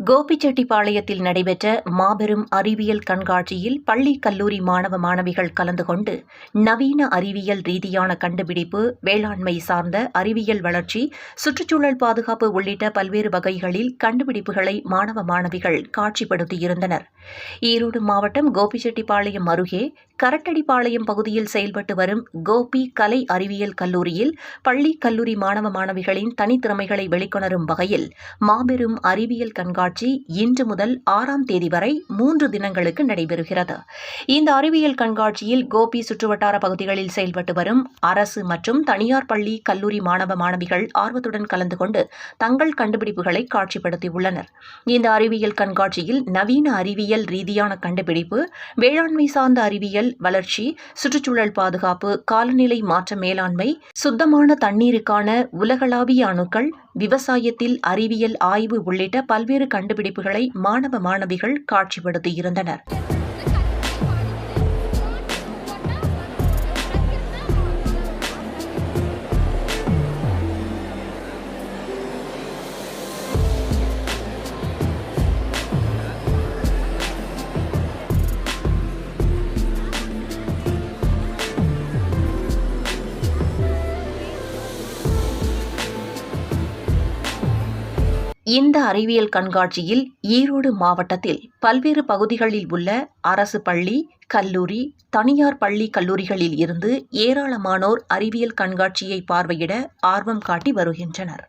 கோபிச்செட்டிப்பாளையத்தில் நடைபெற்ற மாபெரும் அறிவியல் கண்காட்சியில் பள்ளி கல்லூரி மாணவ மாணவிகள் கலந்து கொண்டு நவீன அறிவியல் ரீதியான கண்டுபிடிப்பு வேளாண்மை சார்ந்த அறிவியல் வளர்ச்சி சுற்றுச்சூழல் பாதுகாப்பு உள்ளிட்ட பல்வேறு வகைகளில் கண்டுபிடிப்புகளை மாணவ மாணவிகள் காட்சிப்படுத்தியிருந்தனர். ஈரோடு மாவட்டம் கோபிச்செட்டிப்பாளையம் அருகே கரட்டடிப்பாளையம் பகுதியில் செயல்பட்டு வரும் கோபி கலை அறிவியல் கல்லூரியில் பள்ளி கல்லூரி மாணவ மாணவிகளின் தனித்திறமைகளை வெளிக்கொணரும் வகையில் மாபெரும் அறிவியல் கண்காட்சி கண்காட்சி இன்று முதல் ஆறாம் தேதி வரை மூன்று தினங்களுக்கு நடைபெறுகிறது. இந்த அறிவியல் கண்காட்சியில் கோபி சுற்றுவட்டார பகுதிகளில் செயல்பட்டு வரும் அரசு மற்றும் தனியார் பள்ளி கல்லூரி மாணவ மாணவிகள் ஆர்வத்துடன் கலந்து கொண்டு தங்கள் கண்டுபிடிப்புகளை காட்சிப்படுத்தியுள்ளனர். இந்த அறிவியல் கண்காட்சியில் நவீன அறிவியல் ரீதியான கண்டுபிடிப்பு வேளாண்மை சார்ந்த அறிவியல் வளர்ச்சி சுற்றுச்சூழல் பாதுகாப்பு காலநிலை மாற்ற மேலாண்மை சுத்தமான தண்ணீருக்கான உலகளாவிய அணுக்கள் விவசாயத்தில் அறிவியல் ஆய்வு உள்ளிட்ட பல்வேறு கண்டுபிடிப்புகளை மாணவ மாணவிகள் காட்சிப்படுத்தியிருந்தனர். இந்த அறிவியல் கண்காட்சியில் ஈரோடு மாவட்டத்தில் பல்வேறு பகுதிகளில் உள்ள அரசு பள்ளி கல்லூரி தனியார் பள்ளி கல்லூரிகளில் இருந்து ஏராளமானோர் அறிவியல் கண்காட்சியை பார்வையிட ஆர்வம் காட்டி வருகின்றனர்.